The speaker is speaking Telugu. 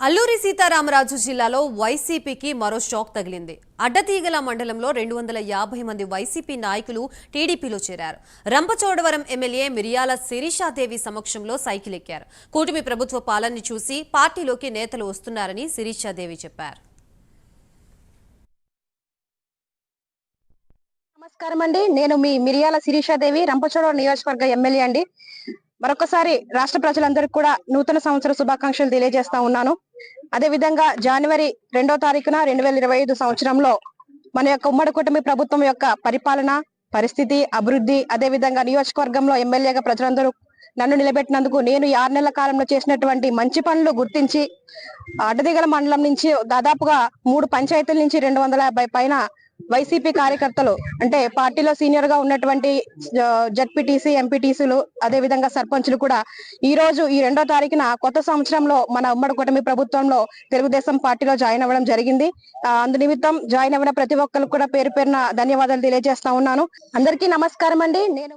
అల్లూరి సీతారామరాజు జిల్లాలో వైసీపీకి మరో షాక్ తగిలింది. అడ్డతీగల మండలంలో రెండు వందల యాభై మంది వైసీపీ నాయకులు టీడీపీలో చేరారు. రంపచోడవరం ఎమ్మెల్యే మిరియాల శిరీషాదేవి సమక్షంలో సైకిల్ ఎక్కారు. కూటమి ప్రభుత్వ పాలనని చూసి పార్టీలోకి నేతలు వస్తున్నారని శిరీషాదేవి చెప్పారు. నమస్కారం అండి నేను మీ మిరియాల శిరీషాదేవి రంపచోడవరం నియోజకవర్గ ఎమ్మెల్యే అండి. మరొకసారి రాష్ట్ర ప్రజలందరికీ కూడా నూతన సంవత్సర శుభాకాంక్షలు తెలియజేస్తా ఉన్నాను. అదే విధంగా జనవరి రెండో తారీఖున రెండు వేల ఇరవై ఐదు సంవత్సరంలో మన యొక్క ఉమ్మడి కూటమి ప్రభుత్వం యొక్క పరిపాలన పరిస్థితి అభివృద్ధి అదే విధంగా నియోజకవర్గంలో ఎమ్మెల్యేగా ప్రజలందరూ నన్ను నిలబెట్టినందుకు నేను ఈ ఆరు నెలల కాలంలో చేసినటువంటి మంచి పనులు గుర్తించి అడ్డదిగల మండలం నుంచి దాదాపుగా మూడు పంచాయతీల నుంచి రెండు వందల యాభై పైన వైసీపీ కార్యకర్తలు అంటే పార్టీలో సీనియర్గా ఉన్నటువంటి జడ్పీటీసీ ఎంపీటీసీలు అదే విధంగా సర్పంచ్లు కూడా ఈ రోజు ఈ రెండో తారీఖున కొత్త సంవత్సరంలో మన ఉమ్మడి కూటమి ప్రభుత్వంలో తెలుగుదేశం పార్టీలో జాయిన్ అవ్వడం జరిగింది. అందు నిమిత్తం జాయిన్ అవ్వడం ప్రతి ఒక్కరికి కూడా పేరు పేరున ధన్యవాదాలు తెలియజేస్తా ఉన్నాను. అందరికీ నమస్కారం అండి. నేను